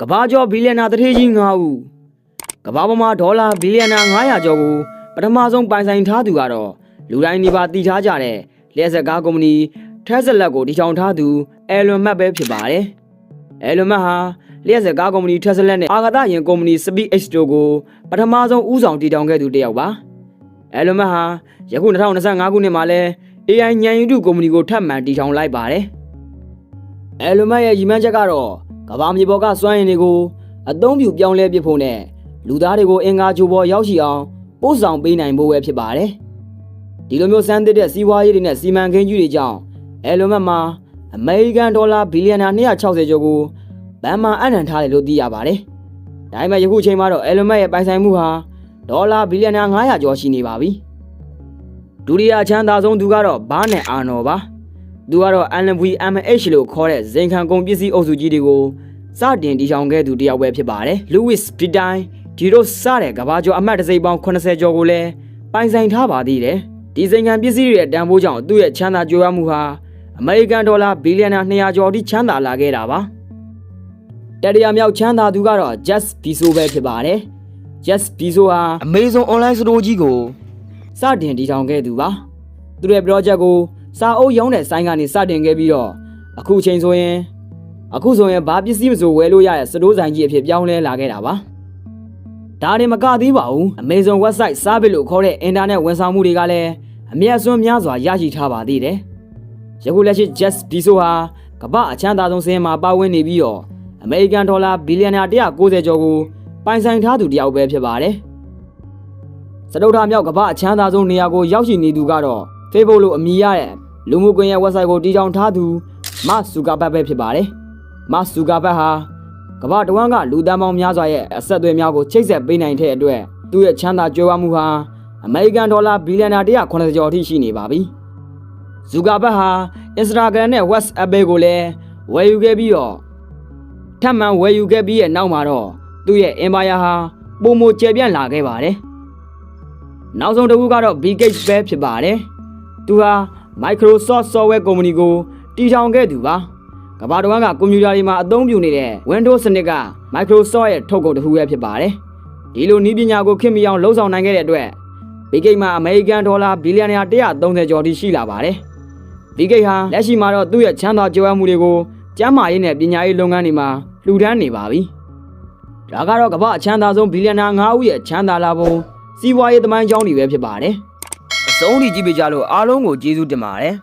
ကဘာကျော်ဘီလီယံနာတထေးကြီး9ဦးကဘာပေါ်မှာဒေါ်လာဘီလီယံနာ900ကျော်ကိုပထမဆုံးပိုင်ဆိုင်ထားသူကတော့လူတိုင်းနေပါတည်ထားကြတဲ့လျှက်စက်ကားကုမ္ပဏီထက်ဆက်လက်ကိုတည်ထောင်ထားသူအဲလွန်မတ်ပဲဖြစ်ပါတယ်အဲလွန်မတ်ဟာလျှက်စက်ကားကုမ္ပဏီထက်ဆက်လက်နဲ့အာဂတယင်ကုမ္ပဏီ Speed X တို့ကိုပထမဆုံးဦးဆောင်တည်ထောင်ခဲ့သူတစ်ယောက်ပါအဲလွန်မတ်ဟာယခု2025ခုနှစ်မှာလဲ AI ညံယူတုကုမ္ပဏီကိုထပ်မံတည်ထောင်လိုက်ပါတယ်အဲလွန်မတ်ရဲ့ရည်မှန်းချက်ကတော့ ကဘာမြေပေါ်ကစွမ်းရည်တွေကိုအသုံးပြုပြောင်းလဲပစ်ဖို့နဲ့လူသားတွေကိုအင်္ဂါချိုပေါ်ရောက်ရှိအောင်ပို့ဆောင်ပေးနိုင်ဖို့ပဲဖြစ်ပါတယ်ဒီလိုမျိုးစမ်းသစ်တဲ့စီးပွားရေးတွေနဲ့စီမံကိန်းကြီးတွေကြောင့်အဲလွန်မတ်မှာအမေရိကန်ဒေါ်လာဘီလီယံနာ260ကျော်ကိုဘန်မာအံ့နံထားတယ်လို့သိရပါတယ်ဒါပေမဲ့ယခုချိန်မှာတော့အဲလွန်မတ်ရဲ့ပိုင်ဆိုင်မှုဟာဒေါ်လာဘီလီယံနာ900ကျော်ရှိနေပါပြီဒုတိယအချမ်းသာဆုံးသူကတော့ဘာနဲ့အာနော်ပါ သူကတော့ LVMH လို့ခေါ်တဲ့ဇင်ခံကုန်ပစ္စည်းအုပ်စုကြီးတွေကိုစတင်တည်ထောင်ခဲ့သူတစ်ယောက်ပဲဖြစ်ပါတယ်။ Louis Vuitton ဒီလိုစတဲ့ကဘာကျော်အမှတ်တံဆိပ်ပေါင်း80ကျော်ကိုလည်းပိုင်ဆိုင်ထားပါသေးတယ်။ဒီဇင်ခံပစ္စည်းတွေရဲ့တန်ဖိုးကြောင့်သူ့ရဲ့ချမ်းသာကြွယ်ဝမှုဟာအမေရိကန်ဒေါ်လာဘီလီယံနာ200ကျော်အထိချမ်းသာလာခဲ့တာပါ။တတိယမြောက်ချမ်းသာသူကတော့ Jeff Bezos ပဲဖြစ်ပါတယ်။ Jeff Bezos ဟာ Amazon online store ကြီးကိုစတင်တည်ထောင်ခဲ့သူပါ။သူတို့ရဲ့ project ကို စာအုပ်ရောင်းတဲ့ဆိုင်ကနေစတင်ခဲ့ပြီးတော့အခုချိန်ဆိုရင်အခုဆိုရင်ဘာပစ္စည်းမဆိုဝယ်လို့ရတဲ့စတိုးဆိုင်ကြီးအဖြစ်ပြောင်းလဲလာခဲ့တာပါဒါတွေမကသေးပါဘူး Amazon website service လို့ခေါ်တဲ့ internet ဝန်ဆောင်မှုတွေကလည်းအမြတ်စွန်းများစွာရရှိထားပါသေးတယ်ယခုလက်ရှိ Jeff Bezos ဟာကမ္ဘာအချမ်းသာဆုံးစင်းမှာပါဝင်နေပြီးတော့အမေရိကန်ဒေါ်လာဘီလီယံနာ190ကျော်ကိုပိုင်ဆိုင်ထားသူတစ်ယောက်ပဲဖြစ်ပါတယ်စတုထမြောက်ကမ္ဘာအချမ်းသာဆုံးနေရာကိုရောက်ရှိနေသူကတော့ Facebook လို့အမည်ရတဲ့ လူမှုကွန်ရက် website ကိုတည်ထောင်ထားသူမတ်ဆူကာဘတ်ပဲဖြစ်ပါတယ်။မတ်ဆူကာဘတ်ဟာကမ္ဘာတဝန်းကလူသန်းပေါင်းများစွာရဲ့အဆက်အသွယ်များကိုချိတ်ဆက်ပေးနိုင်တဲ့အတွက်သူ့ရဲ့ချမ်းသာကြွယ်ဝမှုဟာအမေရိကန်ဒေါ်လာဘီလီယံနာ190ကျော်အထိရှိနေပါပြီ။ဇူကာဘတ်ဟာ Instagram နဲ့ WhatsApp ကိုလည်းဝယ်ယူခဲ့ပြီးတော့ထပ်မံဝယ်ယူခဲ့ပြီးရဲ့နောက်မှာတော့သူ့ရဲ့ empire ဟာပုံမကျယ်ပြန့်လာခဲ့ပါတယ်။နောက်ဆုံးတစ်ခုကတော့ Bill Gates ပဲဖြစ်ပါတယ်။သူဟာ Microsoft Software ကုမ္ပဏီကိုတည်ထောင်ခဲ့သူပါကမ္ဘာတစ်ဝန်းကကွန်ပျူတာတွေမှာအသုံးပြုနေတဲ့ Windows စနစ်က Microsoft ရဲ့ထုတ်ကုန်တစ်ခုပဲဖြစ်ပါတယ်ဒီလိုနည်းပညာကိုခင်မီအောင်လှုပ်ဆောင်နိုင်ခဲ့တဲ့အတွက်ဘီဂိတ်မှာအမေရိကန်ဒေါ်လာဘီလီယံ130ကျော်ထိရှိလာပါတယ်ဘီဂိတ်ဟာလက်ရှိမှာတော့သူ့ရဲ့ချမ်းသာကြွယ်ဝမှုတွေကိုကျန်းမာရေးနဲ့ပညာရေးလုပ်ငန်းတွေမှာလှူဒန်းနေပါပြီဒါကတော့ကမ္ဘာအချမ်းသာဆုံးဘီလီယံနာ9ဦးရဲ့ချမ်းသာလာပုံစီးပွားရေးသမိုင်းကြောင်းတွေပဲဖြစ်ပါတယ်အ ဆုံးထိကြည့်ပေးကြလို့အားလုံးကိုကျေးဇူးတင်ပါတယ်